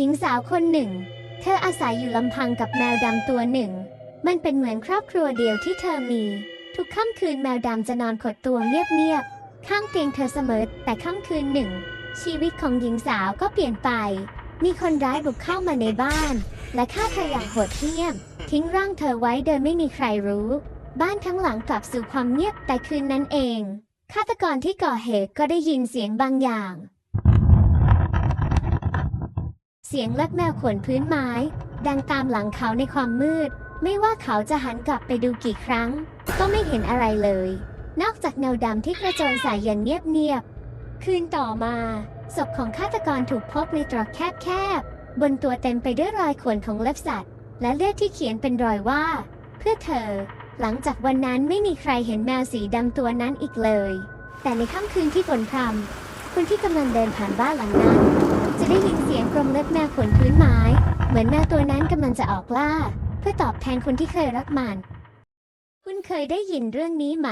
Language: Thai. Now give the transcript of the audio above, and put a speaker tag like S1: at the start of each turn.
S1: หญิงสาวคนหนึ่ง เธออาศัยอยู่ลำพังกับแมวดำตัวหนึ่ง มันเป็นเหมือนครอบครัวเดียวที่เธอมี ทุกค่ำคืนแมวดำจะนอนขดตัวเงียบๆข้างเตียงเธอเสมอ แต่ค่ำคืนหนึ่ง ชีวิตของหญิงสาวก็เปลี่ยนไป มีคนร้ายบุกเข้ามาในบ้าน และฆ่าเธออย่างโหดเหี้ยม ทิ้งร่างเธอไว้โดยไม่มีใครรู้ บ้านทั้งหลังกลับสู่ความเงียบแต่คืนนั้นเองฆาตกรที่ก่อเหตุก็ได้ยินเสียงบางอย่าง เสียงเล็บแมวขวนพื้นไม้ ดังตามหลังเขาในความมืด ไม่ว่าเขาจะหันกลับไปดูกี่ครั้ง ก็ไม่เห็นอะไรเลย นอกจากเงาดำที่กระโจนใส่อย่างเงียบๆคืนต่อมาศพของฆาตกรถูกพบในตรอกแคบๆบนตัวเต็มไปด้วยรอยข่วนของเล็บสัตว์ และเลือดที่เขียนเป็นรอยว่า เพื่อเธอ หลังจากวันนั้นไม่มีใครเห็นแมวสีดำตัวนั้นอีกเลย แต่ในค่ำคืนที่ฝนพรำคนที่กำลังเดินผ่านบ้านหลังนั้น ได้ยินเสียงกรงเล็บแมวขนพื้นไม้ เหมือนแมวตัวนั้นกำลังจะออกล่า เพื่อตอบแทนคนที่เคยรักมัน คุณเคยได้ยินเรื่องนี้ไหม